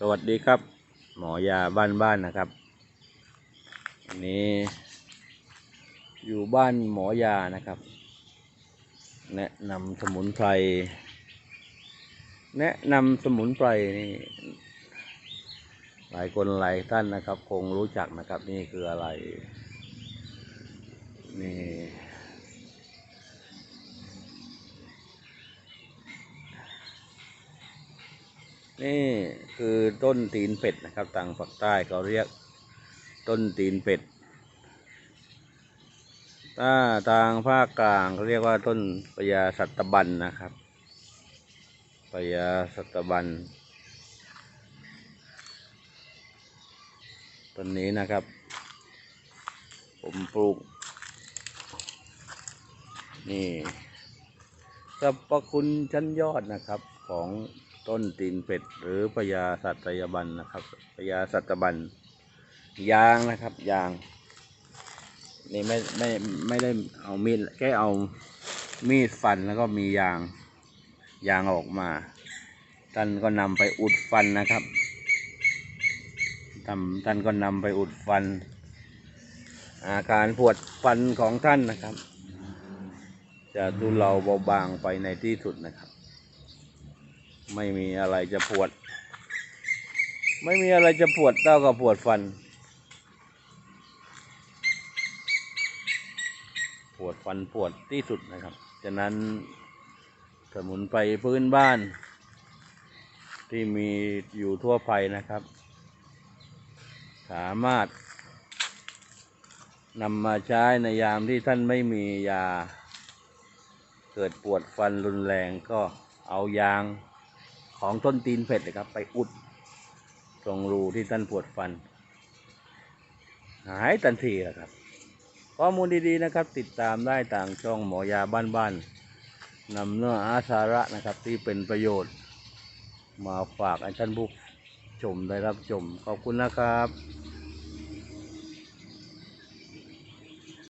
สวัสดีครับ หมอยาบ้านบ้านๆนะครับวันนี้ อยู่บ้านหมอยานะครับ แนะนำสมุนไพร แนะนำสมุนไพรนี่หลายคนหลายท่านนะครับ คงรู้จักนะครับ นี่คืออะไร นี่ นี่คือต้นตีนเป็ดนะครับทางภาคใต้เขาเรียกต้นตีนเป็ดถ้าทางภาคกลางเขาเรียกว่าต้นปยาสัตบันนะครับปยาสัตบันต้นนี้นะครับ ผมปลูก นี่สรรพคุณชั้นยอดนะครับของ ต้นตีนเป็ด หรือพญาสัตยบันนะครับพญาสัตบันยางนะครับ ยาง นี่ไม่ไม่ไม่ได้เอามีดแค่เอามีดฟันแล้วก็มียาง ยางออกมา ท่านก็นำไปอุดฟันนะครับทำท่านก็นำไปอุดฟัน อาการปวดฟันของท่านนะครับ จะทุเลาเบาบางไปในที่สุดนะครับ ไม่มีอะไรจะปวด ไม่มีอะไรจะปวดเท่ากับปวดฟัน ปวดฟันปวดที่สุดนะครับฉะนั้นสมุนไพรพื้นบ้าน ที่มีอยู่ทั่วไปนะครับ สามารถนำมาใช้ในยามที่ท่านไม่มียา เกิดปวดฟันรุนแรงก็เอายาง ของต้นตีนเป็ดนะครับ ไปอุด ตรงรูที่ท่านปวดฟัน หายทันทีนะครับ ข้อมูลดีๆนะครับ ติดตามได้ต่างช่องหมอยาบ้านๆนำเนื้ออาสาระนะครับ ที่เป็นประโยชน์ มาฝากอัญชันบุกชมได้รับชม ขอบคุณนะครับ